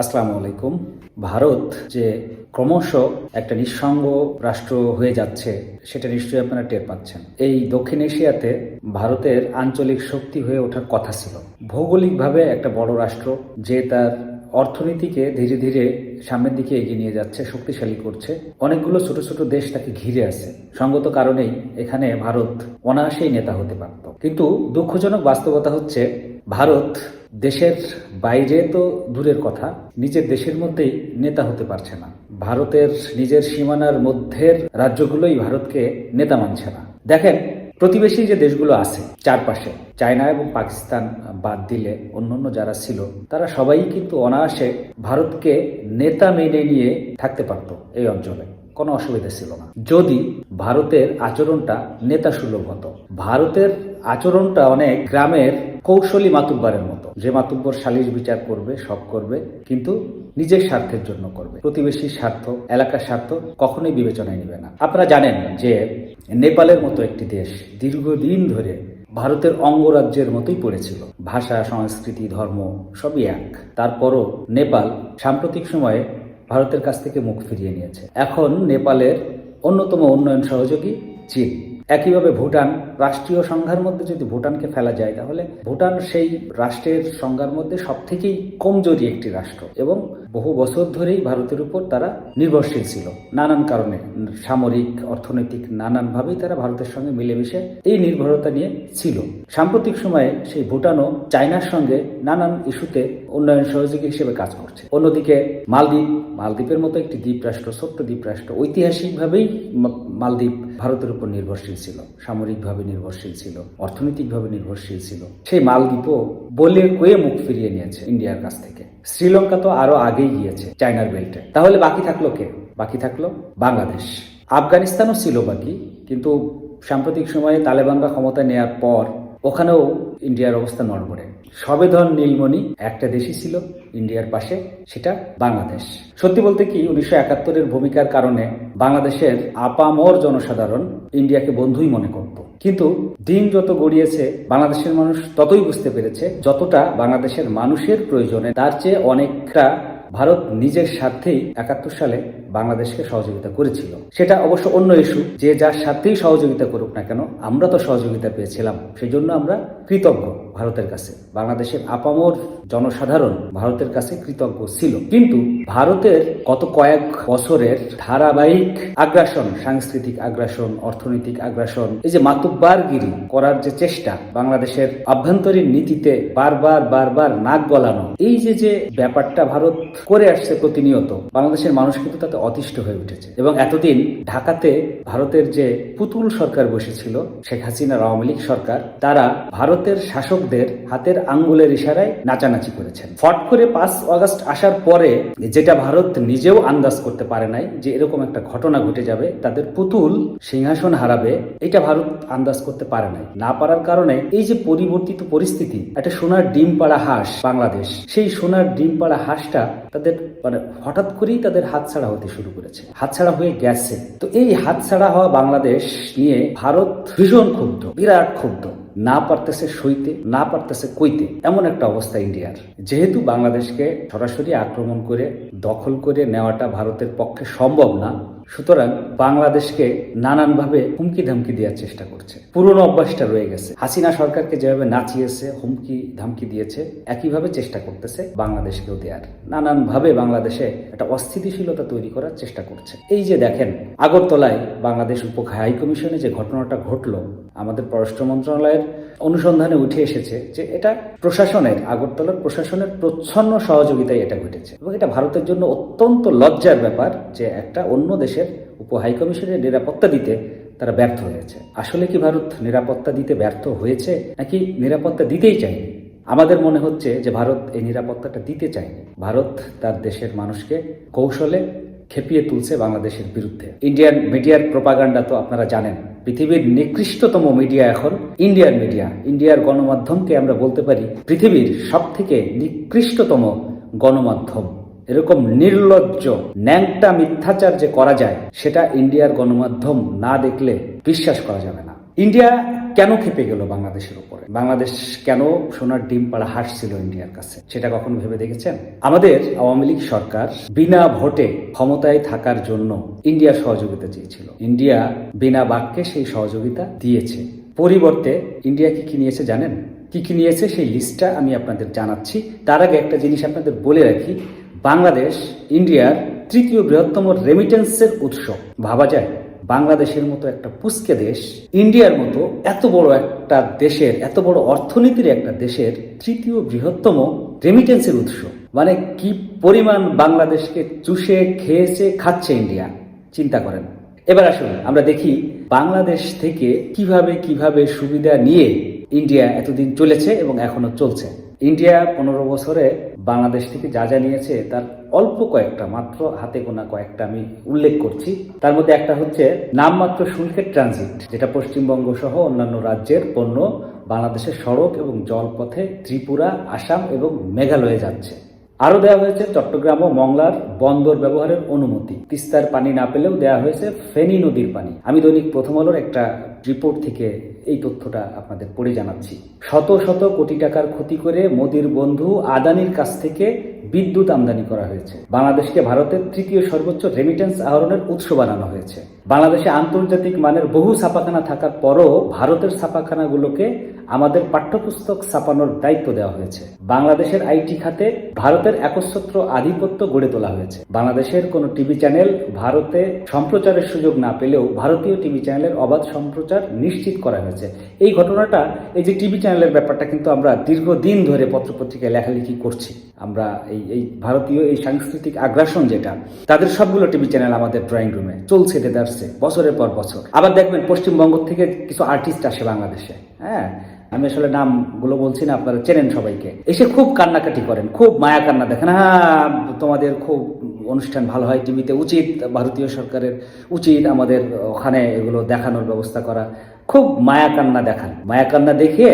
আসসালামু আলাইকুম। ভারত যে ক্রমশ একটা নিঃসঙ্গ রাষ্ট্র হয়ে যাচ্ছে, সেটা নিশ্চয়ই আপনারা টের পাচ্ছেন। এই দক্ষিণ এশিয়াতে ভারতের আঞ্চলিক শক্তি হয়ে ওঠার কথা ছিল। ভৌগোলিকভাবে একটা বড় রাষ্ট্র, যে তার অর্থনীতিকে ধীরে ধীরে সামনের দিকে এগিয়ে নিয়ে যাচ্ছে, শক্তিশালী করছে। অনেকগুলো ছোট ছোট দেশ তাকে ঘিরে আছে। সঙ্গত কারণেই এখানে ভারত অনায়াসেই নেতা হতে পারত। কিন্তু দুঃখজনক বাস্তবতা হচ্ছে, ভারত দেশের বাইরে তো দূরের কথা, নিজের দেশের মধ্যেই নেতা হতে পারছে না। ভারতের নিজের সীমানার মধ্যের রাজ্যগুলোই ভারতকে নেতা মানছে না। দেখেন, প্রতিবেশী যে দেশগুলো আছে, চারপাশে, চায়না এবং পাকিস্তান বাদ দিলে অন্যান্য যারা ছিল, তারা সবাই কিন্তু অনায়াসে ভারতকে নেতা মেনে নিয়ে থাকতে পারত এই অঞ্চলে। কোনো অসুবিধা ছিল না। যদি ভারতের আচরণটা নেতা সুলভ হতো। ভারতের আচরণটা অনেক গ্রামের কৌশলী মাতুব্বারের মতো। যে মাতুব্বর সালিশ বিচার করবে, সব করবে, কিন্তু নিজের স্বার্থের জন্য করবে। প্রতিবেশীর স্বার্থ, এলাকার স্বার্থ কখনোই বিবেচনায় নেবে না। আপনারা জানেন যে নেপালের মতো একটি দেশ দীর্ঘদিন ধরে ভারতের অঙ্গরাজ্যের মতোই পড়েছিল। ভাষা, সংস্কৃতি, ধর্ম সবই এক। তারপরও নেপাল সাম্প্রতিক সময়ে ভারতের কাছ থেকে মুখ ফিরিয়ে নিয়েছে। এখন নেপালের অন্যতম উন্নয়ন সহযোগী চীন। একইভাবে ভুটান, রাষ্ট্রীয় সংঘার মধ্যে যদি ভুটানকে ফেলা যায়, তাহলে ভুটান সেই রাষ্ট্রের সংখ্যার মধ্যে সব থেকেই কমজোরি একটি রাষ্ট্র এবং বহু বছর ধরেই ভারতের উপর তারা নির্ভরশীল ছিল। নানান কারণে, সামরিক, অর্থনৈতিক, নানানভাবেই তারা ভারতের সঙ্গে মিলেমিশে এই নির্ভরতা নিয়ে ছিল। সাম্প্রতিক সময়ে সেই ভুটানও চায়নার সঙ্গে নানান ইস্যুতে উন্নয়ন সহযোগী হিসেবে কাজ করছে। অন্যদিকে মালদ্বীপ, মালদ্বীপের মতো একটি দ্বীপ রাষ্ট্র ছোট্ট দ্বীপ রাষ্ট্র ঐতিহাসিকভাবেই মালদ্বীপ ভারতের উপর নির্ভরশীল ছিল, সামরিকভাবে নির্ভরশীল ছিল, অর্থনৈতিকভাবে নির্ভরশীল ছিল। সেই মালদ্বীপও বলে কয়ে মুখ ফিরিয়ে নিয়েছে ইন্ডিয়ার কাছ থেকে। শ্রীলঙ্কা তো আরও আগেই গিয়েছে চায়নার বেল্টে। তাহলে বাকি থাকল কে? বাকি থাকল বাংলাদেশ। আফগানিস্তানও ছিল বাকি, কিন্তু সাম্প্রতিক সময়ে তালেবানরা ক্ষমতা নেয়ার পর ওখানেও ইন্ডিয়ার অবস্থা নড়বড়ে। সবেধন, নীলমণি, একটা দেশই ছিল ইন্ডিয়ার পাশে, সেটা বাংলাদেশ। সত্যি বলতে কি, উনিশশো একাত্তরের ভূমিকার কারণে বাংলাদেশের আপামর জনসাধারণ ইন্ডিয়াকে বন্ধুই মনে করত। কিন্তু দিন যত গড়িয়েছে, বাংলাদেশের মানুষ ততই বুঝতে পেরেছে যতটা বাংলাদেশের মানুষের প্রয়োজনে তার চেয়ে অনেকটা ভারত নিজের স্বার্থেই একাত্তর সালে বাংলাদেশকে সহযোগিতা করেছিল। সেটা অবশ্য অন্য ইস্যু যে যার সাথেই সহযোগিতা করুক না কেন, আমরা তো সহযোগিতা পেয়েছিলাম। সেই জন্য আমরা কৃতজ্ঞ ভারতের কাছে। বাংলাদেশের আপামর জনসাধারণ ভারতের কাছে কৃতজ্ঞ ছিল। কিন্তু ভারতের গত কয়েক বছরের ধারাবাহিক আগ্রাসন, সাংস্কৃতিক আগ্রাসন, অর্থনৈতিক আগ্রাসন, এই যে মাতুব্বারগিরি করার যে চেষ্টা, বাংলাদেশের আভ্যন্তরীণ নীতিতে বারবার বারবার নাক গলানো, এই যে যে ব্যাপারটা ভারত করে আসছে প্রতিনিয়ত, বাংলাদেশের মানুষ কিন্তু তাতে অতিষ্ঠ হয়ে উঠেছে। এবং এতদিন ঢাকাতে ভারতের যে পুতুল সরকার বসেছিল, শেখ হাসিনার আওয়ামী লীগ সরকার, তারা ভারতের শাসকদের হাতের আঙ্গুলের ইশারায় নাচানাচি করেছেন। ফট করে পাঁচ অগস্ট আসার পরে যেটা ভারত নিজেও আন্দাজ করতে পারে নাই যে এরকম একটা ঘটনা ঘটে যাবে, তাদের পুতুল সিংহাসন হারাবে, এটা ভারত আন্দাজ করতে পারে নাই। না পারার কারণে এই যে পরিবর্তিত পরিস্থিতি, একটা সোনার ডিম পাড়া হাঁস বাংলাদেশ, সেই সোনার ডিম পাড়া হাঁসটা তাদের মানে হঠাৎ করেই তাদের হাতছাড়া হতে শুরু করেছে। হাতছাড়া হয়ে গেছে। তো এই হাতছাড়া হওয়া বাংলাদেশ নিয়ে ভারত ভীষণ ক্ষুব্ধ, বিরাট ক্ষুব্ধ। না পারতেছে সইতে, না পারতেছে কইতে, এমন একটা অবস্থা ইন্ডিয়ার। যেহেতু বাংলাদেশকে সরাসরি আক্রমণ করে, দখল করে নেওয়াটা ভারতের পক্ষে সম্ভব না সুতরাং বাংলাদেশকে নানানভাবে হুমকি ধামকি দেওয়ার চেষ্টা করছে। পুরনো অভ্যাসটা রয়ে গেছে। হাসিনা সরকারকে যেভাবে নাচিয়েছে হুমকি ধামকি দিয়েছে, একইভাবে চেষ্টা করতেছে বাংলাদেশকেও দেওয়ার। নানানভাবে বাংলাদেশে একটা অস্থিতিশীলতা তৈরি করার চেষ্টা করছে। এই যে দেখেন, আগরতলায় বাংলাদেশ উপ হাই কমিশনে যে ঘটনাটা ঘটলো, আমাদের পররাষ্ট্র মন্ত্রণালয়ের অনুসন্ধানে উঠে এসেছে যে এটা প্রশাসনের, আগরতলার প্রশাসনের প্রচ্ছন্ন সহযোগিতায় এটা ঘটেছে। এবং এটা ভারতের জন্য অত্যন্ত লজ্জার ব্যাপার যে একটা অন্য দেশের উপ হাইকমিশনের নিরাপত্তা দিতে তারা ব্যর্থ হয়েছে। আসলে কি ভারত নিরাপত্তা দিতে ব্যর্থ হয়েছে নাকি নিরাপত্তা দিতেই চায়নি? আমাদের মনে হচ্ছে যে ভারত এই নিরাপত্তাটা দিতে চায়নি। ভারত তার দেশের মানুষকে কৌশলে খেপিয়ে তুলছে বাংলাদেশের বিরুদ্ধে। ইন্ডিয়ান মিডিয়ার প্রপাগান্ডা তো আপনারা জানেন। পৃথিবীর নিকৃষ্টতম মিডিয়া এখন ইন্ডিয়ান মিডিয়া ইন্ডিয়ার গণমাধ্যমকে আমরা বলতে পারি পৃথিবীর সব থেকে নিকৃষ্টতম গণমাধ্যম। এরকম নির্লজ্জ, ন্যাংটা মিথ্যাচার যে করা যায়, সেটা ইন্ডিয়ার গণমাধ্যম না দেখলে বিশ্বাস করা যাবে না। ইন্ডিয়া কেন খেপে গেল বাংলাদেশের উপরে? বাংলাদেশ কেন সোনার ডিম পাড়া হাসছিল ইন্ডিয়ার কাছে? সেটা কখন ভেবে দেখেছেন? আমাদের আওয়ামী লীগ সরকার বিনা ভোটে ক্ষমতায় থাকার জন্য ইন্ডিয়া সহযোগিতা চেয়েছিল। ইন্ডিয়া বিনা বাক্যে সেই সহযোগিতা দিয়েছে। পরিবর্তে ইন্ডিয়া কি কি নিয়েছে জানেন? কি কি নিয়েছে সেই লিস্টটা আমি আপনাদের জানাচ্ছি। তার আগে একটা জিনিস আপনাদের বলে রাখি। বাংলাদেশ, ইন্ডিয়ার তৃতীয় বৃহত্তম রেমিটেন্সের উৎস। ভাবা যায়, বাংলাদেশের মতো একটা পুস্কে দেশ, ইন্ডিয়ার মতো এত বড় একটা দেশের, এত বড় অর্থনীতির একটা দেশের তৃতীয় বৃহত্তম রেমিটেন্সের উৎস। মানে কি পরিমাণ বাংলাদেশকে চুষে, খেয়েছে, খাচ্ছে ইন্ডিয়া? চিন্তা করেন। এবার আসুন, আমরা দেখি বাংলাদেশ থেকে কীভাবে কীভাবে সুবিধা নিয়ে ইন্ডিয়া এতদিন চলেছে এবং এখনও চলছে। ইন্ডিয়া পনেরো বছরে বাংলাদেশ থেকে যা যা নিয়েছে, তার অল্প কয়েকটা, মাত্র হাতে গোনা কয়েকটা আমি উল্লেখ করছি। তার মধ্যে একটা হচ্ছে নামমাত্র শুল্কের ট্রানজিট, যেটা পশ্চিমবঙ্গ সহ অন্যান্য রাজ্যের পণ্য বাংলাদেশের সড়ক এবং জলপথে ত্রিপুরা, আসাম এবং মেঘালয়ে যাচ্ছে। আরও দেওয়া হয়েছে চট্টগ্রাম ও মংলার বন্দর ব্যবহারের অনুমতি। তিস্তার পানি না পেলেও দেওয়া হয়েছে ফেনী নদীর পানি। আমি দৈনিক প্রথম আলোর একটা রিপোর্ট থেকে এই তথ্যটা আপনাদের পড়ে জানাচ্ছি। শত শত কোটি টাকার ক্ষতি করে মোদির বন্ধু আদানির কাছ থেকে বিদ্যুৎ আমদানি করা হয়েছে। বাংলাদেশকে ভারতের তৃতীয় সর্বোচ্চ রেমিটেন্স আহরণের উৎস বানানো হয়েছে। বাংলাদেশে আন্তর্জাতিক মানের বহু ছাপাখানা থাকার পরও ভারতের ছাপাখানাগুলোকে আমাদের পাঠ্যপুস্তক ছাপানোর দায়িত্ব দেওয়া হয়েছে। বাংলাদেশের আইটি খাতে ভারতের একচ্ছত্র আধিপত্য গড়ে তোলা হয়েছে। বাংলাদেশের কোনো টিভি চ্যানেল ভারতে সম্প্রচারের সুযোগ না পেলেও ভারতীয় টিভি চ্যানেলের অবাধ সম্প্রচার নিশ্চিত করা হয়েছে। এই ঘটনাটা, এই যে টিভি চ্যানেলের ব্যাপারটা কিন্তু আমরা দীর্ঘদিন ধরে পত্রপত্রিকায় লেখালেখি করছি। আমরা এই এই ভারতীয়, এই সাংস্কৃতিক আগ্রাসন যেটা, তাদের সবগুলো টিভি চ্যানেল আমাদের ড্রয়িং রুমে চলছে দেদারছে বছরের পর বছর। আবার দেখবেন পশ্চিমবঙ্গ থেকে কিছু আর্টিস্ট আসে বাংলাদেশে হ্যাঁ? আমি আসলে নামগুলো বলছি না, আপনারা চেনেন সবাইকে। এসে খুব কান্নাকাটি করেন, খুব মায়া কান্না দেখেন হ্যাঁ তোমাদের খুব অনুষ্ঠান ভালো হয়, টিভিতে উচিত, ভারতীয় সরকারের উচিত আমাদের ওখানে এগুলো দেখানোর ব্যবস্থা করা। খুব মায়া কান্না দেখান। মায়া কান্না দেখে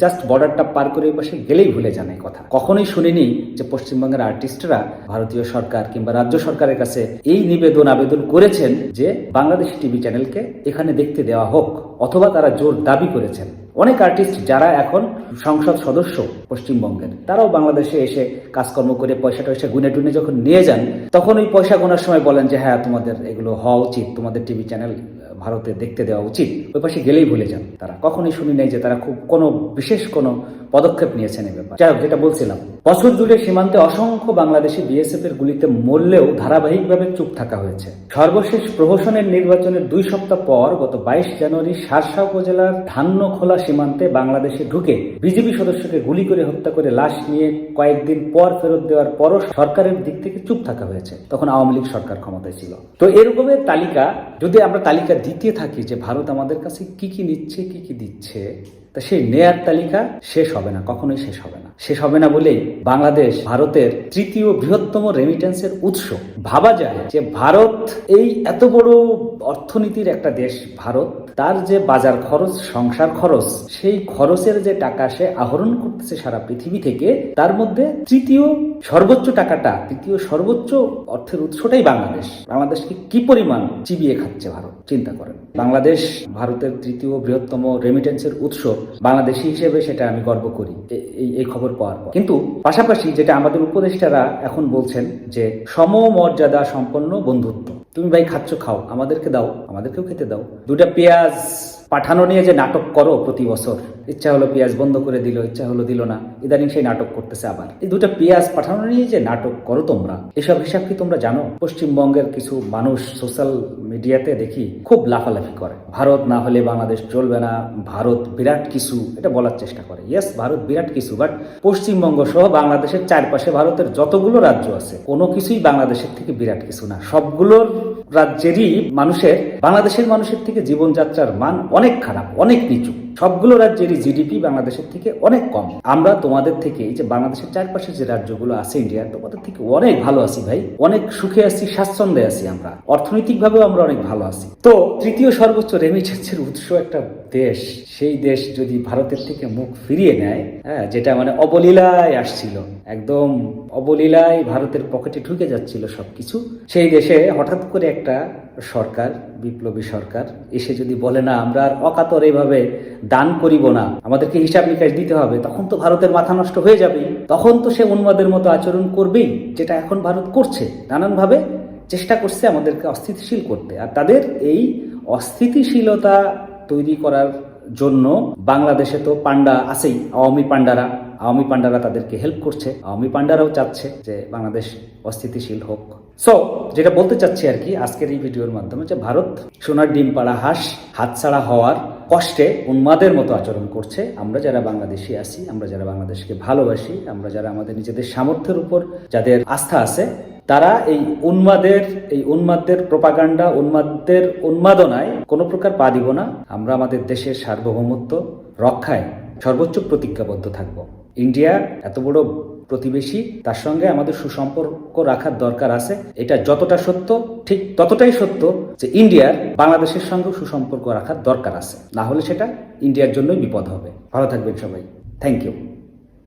জাস্ট বর্ডারটা পার করে পাশে গেলেই ভুলে যান এই কথা। কখনোই শুনিনি যে পশ্চিমবঙ্গের আর্টিস্টরা ভারতীয় সরকার কিংবা রাজ্য সরকারের কাছে এই নিবেদন, আবেদন করেছেন যে বাংলাদেশি টিভি চ্যানেলকে এখানে দেখতে দেওয়া হোক অথবা তারা জোর দাবি করেছেন। অনেক আর্টিস্ট যারা এখন সংসদ সদস্য পশ্চিমবঙ্গের, তারাও বাংলাদেশে এসে কাজকর্ম করে পয়সা টয়সা গুনে টুনে যখন নিয়ে যান, তখন ওই পয়সা গোনার সময় বলেন যে হ্যাঁ তোমাদের এগুলো হওয়া উচিত, তোমাদের টিভি চ্যানেল ভারতে দেখতে দেওয়া উচিত, ওই পাশে গেলেই ভুলে যান তারা। কখনোই শুনি নাই যে তারা খুব কোনো বিশেষ কোনো পদক্ষেপ নিয়েছেন এ ব্যাপার। যাই হোক, যেটা বলছিলাম, বছর জুড়ে সীমান্তে অসংখ্য বাংলাদেশি বিএসএফ এর গুলিতে মরলেও ধারাবাহিকভাবে চুপ থাকা হয়েছে। সর্বশেষ প্রহসনের নির্বাচনের দুই সপ্তাহ পর গত বাইশ জানুয়ারি সারসা উপজেলার ধান্যখোলা সীমান্তে বাংলাদেশে ঢুকে বিজেপি সদস্যকে গুলি করে হত্যা করে লাশ নিয়ে কয়েকদিন পর ফেরত দেওয়ার পরও সরকারের দিক থেকে চুপ থাকা হয়েছে। তখন আওয়ামী লীগ সরকার ক্ষমতায় ছিল। তো এরকমের তালিকা, যদি আমরা তালিকা দিতে থাকি যে ভারত আমাদের কাছে কি কি নিচ্ছে, কি কি দিচ্ছে, তা সেই নেয়ার তালিকা শেষ হবে না, কখনোই শেষ হবে না। শেষ হবে না বলেই বাংলাদেশ ভারতের তৃতীয় বৃহত্তম রেমিটেন্সের উৎস। ভাবা যায় যে ভারত এই এত বড় অর্থনীতির একটা দেশ, ভারত তার যে বাজার খরচ, সংসার খরচ, সেই খরচের যে টাকা সে আহরণ করতেছে সারা পৃথিবী থেকে, তার মধ্যে তৃতীয় সর্বোচ্চ টাকাটা, তৃতীয় সর্বোচ্চ অর্থের উৎসটাই বাংলাদেশ। বাংলাদেশকে কি পরিমাণ চিবিয়ে খাচ্ছে ভারত, চিন্তা করেন। বাংলাদেশ ভারতের তৃতীয় বৃহত্তম রেমিটেন্সের উৎস, বাংলাদেশি হিসেবে সেটা আমি গর্ব করি এই খবর পাওয়ার পর। কিন্তু পাশাপাশি যেটা আমাদের উপদেষ্টারা এখন বলছেন যে সমমর্যাদা সম্পন্ন বন্ধুত্ব। তুমি ভাই খাচ্ছ খাও। আমাদেরকে দাও আমাদেরকেও খেতে দাও। দুটা পেঁয়াজ পাঠানো নিয়ে যে নাটক করো প্রতি বছর। ইচ্ছা হলো পেঁয়াজ বন্ধ করে দিল, ইচ্ছা হলো দিল না। ইদানিং সেই নাটক করতেছে আবার। এই দুটা পেঁয়াজ পাঠানো নিয়ে যে নাটক করো তোমরা, এসব হিসাব কি তোমরা জানো? পশ্চিমবঙ্গের কিছু মানুষ সোশ্যাল মিডিয়াতে দেখি খুব লাফালাফি করে। ভারত না হলে বাংলাদেশ চলবে না, ভারত বিরাট কিছু, এটা বলার চেষ্টা করে। ইয়েস ভারত বিরাট কিছু বাট পশ্চিমবঙ্গ সহ বাংলাদেশের চারপাশে ভারতের যতগুলো রাজ্য আছে, কোনো কিছুই বাংলাদেশের থেকে বিরাট কিছু না। সবগুলোর রাজ্যেরই মানুষের বাংলাদেশের মানুষের থেকে জীবনযাত্রার মান অনেক খারাপ অনেক নিচু। সবগুলো রাজ্যেরই জিডিপি বাংলাদেশের থেকে অনেক কম। আমরা তোমাদের থেকে যে বাংলাদেশের চারপাশে যে রাজ্যগুলো আছে ইন্ডিয়া তোমাদের থেকে অনেক ভালো আছি ভাই। অনেক সুখে আছি, স্বাচ্ছন্দ্যে আছি আমরা। অর্থনৈতিকভাবেও আমরা অনেক ভালো আছি। তো তৃতীয় সর্বোচ্চ রেমিটেন্সের উৎস একটা দেশ। সেই দেশ যদি ভারতের থেকে মুখ ফিরিয়ে নেয় হ্যাঁ যেটা মানে অবলীলায় আসছিল। একদম অবলীলায় ভারতের পকেটে ঢুকে যাচ্ছিল সবকিছু। সেই দেশে হঠাৎ করে একটা সরকার, বিপ্লবী সরকার, এসে যদি বলে, না, আমরা আর অকাতর এইভাবে দান করিব না, আমাদেরকে হিসাব নিকাশ দিতে হবে তখন তো ভারতের মাথা নষ্ট হয়ে যাবে তখন তো সে উন্মাদের মতো আচরণ করবেই, যেটা এখন ভারত করছে। নানানভাবে চেষ্টা করছে আমাদেরকে অস্থিতিশীল করতে। আর তাদের এই অস্থিতিশীলতা তৈরি করার জন্য বাংলাদেশে তো পান্ডা আছেই, আওয়ামী পান্ডারা আওয়ামী পান্ডারা তাদেরকে হেল্প করছে, আওয়ামী পান্ডারাও চাচ্ছে যে বাংলাদেশ অস্থিতিশীল হোক। সো যেটা বলতে চাচ্ছি আর কি, আজকের এই ভিডিওর মাধ্যমে যে ভারত সোনার ডিম পাড়া হাঁস হাতছাড়া হওয়ার কষ্টে উন্মাদের মতো আচরণ করছে। আমরা যারা বাংলাদেশি আছি, আমরা যারা বাংলাদেশকে ভালোবাসি, আমরা যারা আমাদের নিজেদের সামর্থ্যের উপর যাদের আস্থা আছে, তারা এই উন্মাদের, এই উন্মাদদের প্রপাগান্ডা উন্মাদদের উন্মাদনায় কোনো প্রকার পা দিব না। আমরা আমাদের দেশের সার্বভৌমত্ব রক্ষায় সর্বোচ্চ প্রতিজ্ঞাবদ্ধ থাকব। ইন্ডিয়া, এত বড় প্রতিবেশী, তার সঙ্গে আমাদের সুসম্পর্ক রাখার দরকার আছে। এটা যতটা সত্য, ঠিক ততটাই সত্য যে ইন্ডিয়ার বাংলাদেশের সঙ্গে সুসম্পর্ক রাখার দরকার আছে। না হলে সেটা ইন্ডিয়ার জন্যই বিপদ হবে। ভালো থাকবেন সবাই। Thank you